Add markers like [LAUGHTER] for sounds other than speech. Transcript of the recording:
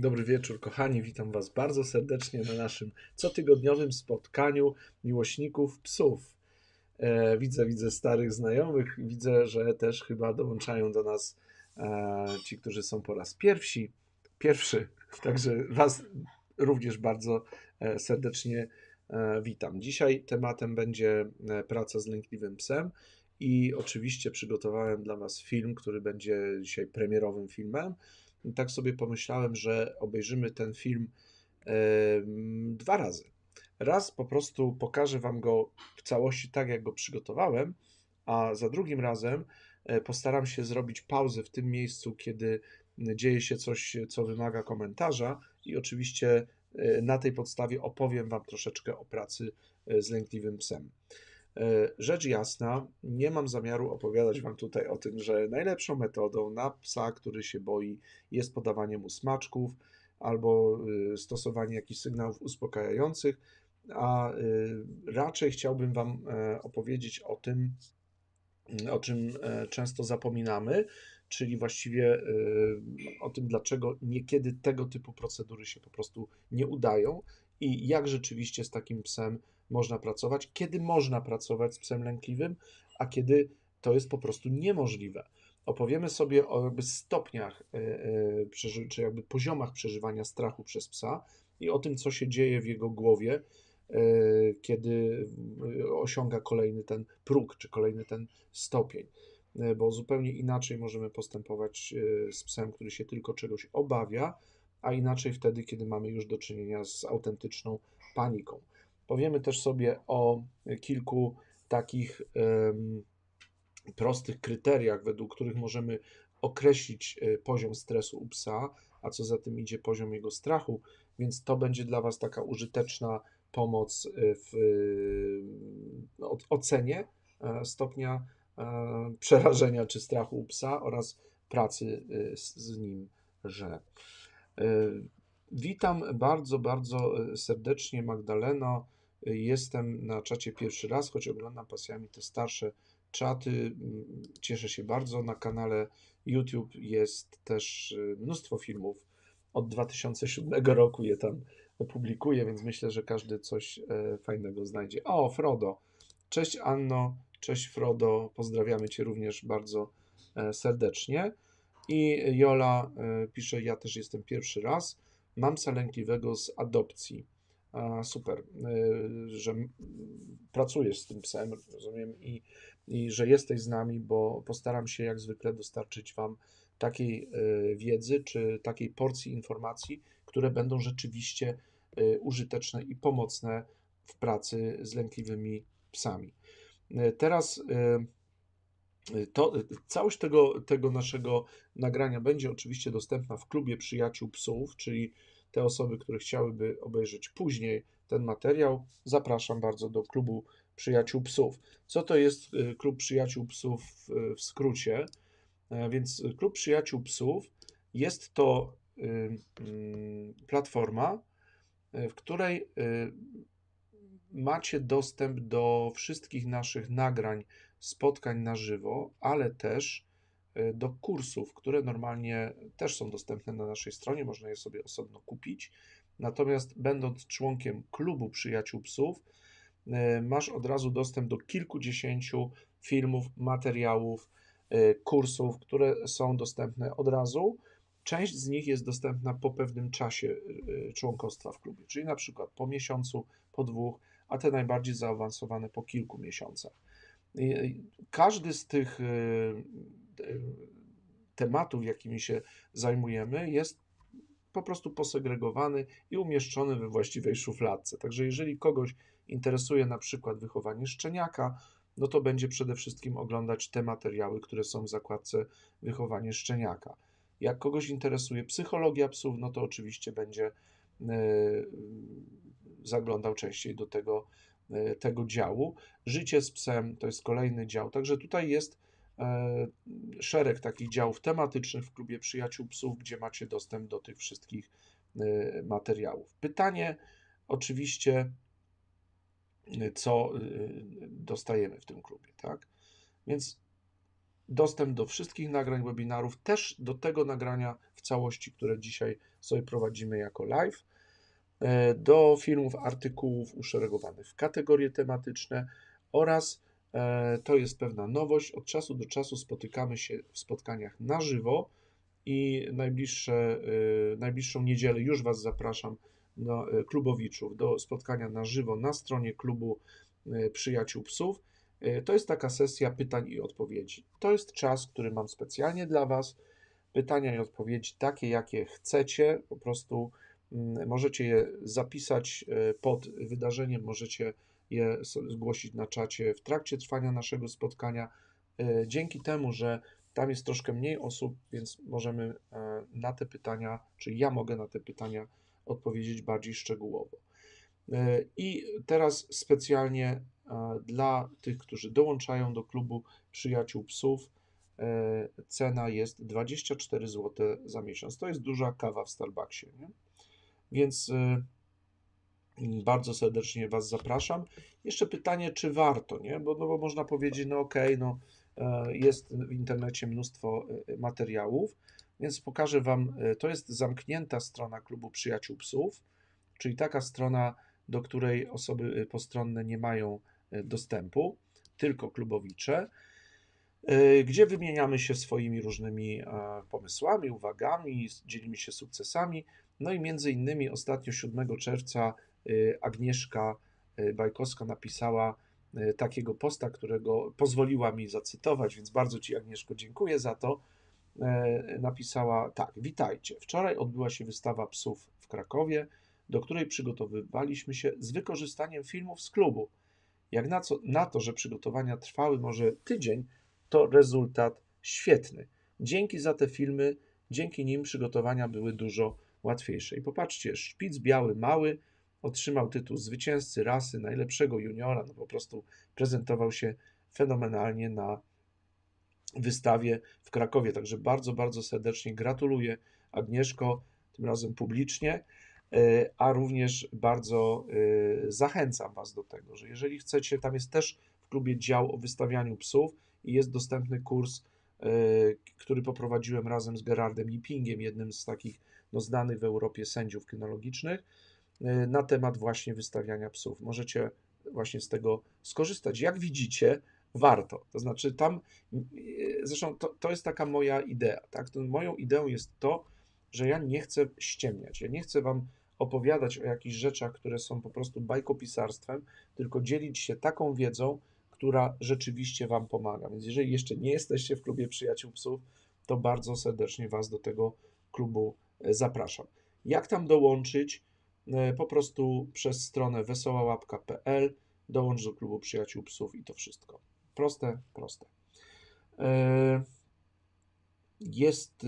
Dobry wieczór, kochani. Witam Was bardzo serdecznie na naszym cotygodniowym spotkaniu miłośników psów. E, widzę, widzę starych znajomych, widzę, że też chyba dołączają do nas e, ci, którzy są po raz pierwsi, pierwszy. [LAUGHS] Także Was również bardzo e, serdecznie e, witam. Dzisiaj tematem będzie e, praca z lękliwym psem i oczywiście przygotowałem dla Was film, który będzie dzisiaj premierowym filmem. Tak sobie pomyślałem, że obejrzymy ten film e, dwa razy. Raz po prostu pokażę Wam go w całości tak, jak go przygotowałem, a za drugim razem e, postaram się zrobić pauzę w tym miejscu, kiedy dzieje się coś, co wymaga komentarza, i oczywiście e, na tej podstawie opowiem Wam troszeczkę o pracy e, z lękliwym psem. E, Rzecz jasna, nie mam zamiaru opowiadać Wam tutaj o tym, że najlepszą metodą na psa, który się boi, jest podawanie mu smaczków albo y, stosowanie jakichś sygnałów uspokajających, a y, raczej chciałbym Wam e, opowiedzieć o tym, o czym e, często zapominamy, czyli właściwie y, o tym, dlaczego niekiedy tego typu procedury się po prostu nie udają i jak rzeczywiście z takim psem można pracować, kiedy można pracować z psem lękliwym, a kiedy to jest po prostu niemożliwe. Opowiemy sobie o jakby stopniach, e, e, czy jakby poziomach przeżywania strachu przez psa i o tym, co się dzieje w jego głowie, e, kiedy osiąga kolejny ten próg, czy kolejny ten stopień. Bo zupełnie inaczej możemy postępować z psem, który się tylko czegoś obawia, a inaczej wtedy, kiedy mamy już do czynienia z autentyczną paniką. Powiemy też sobie o kilku takich prostych kryteriach, według których możemy określić e, poziom stresu u psa, a co za tym idzie poziom jego strachu, więc to będzie dla Was taka użyteczna pomoc e, w e, o- ocenie e, stopnia przerażenia czy strachu u psa oraz pracy z nim, że. E, Witam bardzo, bardzo e, serdecznie, Magdaleno. E, Jestem na czacie pierwszy raz, choć oglądam pasjami te starsze czaty. Cieszę się bardzo. Na kanale YouTube jest też mnóstwo filmów. Od 2007 roku je tam publikuję, więc myślę, że każdy coś fajnego znajdzie. O, Frodo. Cześć Anno, cześć Frodo. Pozdrawiamy Cię również bardzo serdecznie. I Jola e, pisze: Ja też jestem pierwszy raz. Mam psa lękliwego z adopcji. A, super, e, że pracujesz z tym psem, rozumiem, i, i że jesteś z nami, bo postaram się jak zwykle dostarczyć Wam takiej e, wiedzy czy takiej porcji informacji, które będą rzeczywiście użyteczne i pomocne w pracy z lękliwymi psami. Teraz to, całość tego, tego naszego nagrania będzie oczywiście dostępna w klubie przyjaciół psów, czyli te osoby, które chciałyby obejrzeć później ten materiał, zapraszam bardzo do klubu przyjaciół psów. Co to jest y, klub przyjaciół psów w- skrócie? E, Więc klub przyjaciół psów jest to y, mm, platforma, y, w której y, macie dostęp do wszystkich naszych nagrań, spotkań na żywo, ale też y, do kursów, które normalnie też są dostępne na naszej stronie, można je sobie osobno kupić. Natomiast będąc członkiem klubu przyjaciół psów, y, masz od razu dostęp do kilkudziesięciu filmów, materiałów, y, kursów, które są dostępne od razu. Część z nich jest dostępna po pewnym czasie członkostwa w klubie, czyli na przykład po miesiącu, po dwóch, a te najbardziej zaawansowane po kilku miesiącach. Każdy z tych y, y, tematów, jakimi się zajmujemy, jest po prostu posegregowany i umieszczony we właściwej szufladce. Także jeżeli kogoś interesuje na przykład wychowanie szczeniaka, no to będzie przede wszystkim oglądać te materiały, które są w zakładce wychowanie szczeniaka. Jak kogoś interesuje psychologia psów, no to oczywiście będzie e, zaglądał częściej do tego, tego działu. Życie z psem to jest kolejny dział. Także tutaj jest e, szereg takich działów tematycznych w klubie Przyjaciół Psów, gdzie macie dostęp do tych wszystkich e, materiałów. Pytanie oczywiście, e, co dostajemy w tym klubie, tak? Więc dostęp do wszystkich nagrań webinarów, też do tego nagrania w całości, które dzisiaj sobie prowadzimy jako live, do filmów, artykułów uszeregowanych w kategorie tematyczne oraz e, to jest pewna nowość. Od czasu do czasu spotykamy się w spotkaniach na żywo i najbliższe, e, najbliższą niedzielę już Was zapraszam do klubowiczów, do spotkania na żywo na stronie klubu Przyjaciół Psów. To jest taka sesja pytań i odpowiedzi. To jest czas, który mam specjalnie dla Was. Pytania i odpowiedzi takie, jakie chcecie. Po prostu możecie je zapisać e, pod wydarzeniem, możecie je zgłosić na czacie w trakcie trwania naszego spotkania. E, dzięki temu, że tam jest troszkę mniej osób, więc możemy e, na te pytania, czy ja mogę na te pytania odpowiedzieć bardziej szczegółowo. I teraz specjalnie dla tych, którzy dołączają do klubu Przyjaciół Psów, cena jest 24 zł za miesiąc. To jest duża kawa w Starbucksie. Nie? Więc e, bardzo serdecznie Was zapraszam. Jeszcze pytanie, czy warto, nie? Bo, no, bo można powiedzieć, no okay, no, e, jest w internecie mnóstwo materiałów, więc pokażę Wam, to jest zamknięta strona klubu Przyjaciół Psów, czyli taka strona, do której osoby postronne nie mają E, dostępu, tylko klubowicze, e, gdzie wymieniamy się swoimi różnymi e, pomysłami, uwagami, dzielimy się sukcesami. No i między innymi ostatnio 7 czerwca Agnieszka Bajkowska napisała takiego posta, którego pozwoliła mi zacytować, więc bardzo Ci Agnieszko dziękuję za to. Napisała tak, witajcie. Wczoraj odbyła się wystawa psów w Krakowie, do której przygotowywaliśmy się z wykorzystaniem filmów z klubu. Jak na, co, na to, że przygotowania trwały może tydzień, to rezultat świetny. Dzięki za te filmy, dzięki nim przygotowania były dużo łatwiejsze. I popatrzcie, szpic biały mały otrzymał tytuł zwycięzcy rasy, najlepszego juniora, no po prostu prezentował się fenomenalnie na wystawie w Krakowie. Także bardzo, bardzo serdecznie gratuluję Agnieszko, tym razem publicznie. E, a również bardzo e, zachęcam Was do tego, że jeżeli chcecie, tam jest też w klubie dział o wystawianiu psów jest dostępny kurs, e, który poprowadziłem razem z Gerardem Ipingiem, jednym z takich no, znanych w Europie sędziów kynologicznych, na temat właśnie wystawiania psów. Możecie właśnie z tego skorzystać. Jak widzicie, warto. To znaczy tam, zresztą to, to jest taka moja idea, tak? Moją ideą jest to, że ja nie chcę ściemniać, ja nie chcę Wam opowiadać o jakichś rzeczach, które są po prostu bajkopisarstwem, tylko dzielić się taką wiedzą, która rzeczywiście Wam pomaga. Więc jeżeli jeszcze nie jesteście w klubie Przyjaciół Psów, to bardzo serdecznie Was do tego klubu e, zapraszam. Jak tam dołączyć? E, po prostu przez stronę wesołałapka.pl dołącz do klubu Przyjaciół Psów i to wszystko. Proste, proste. E, jest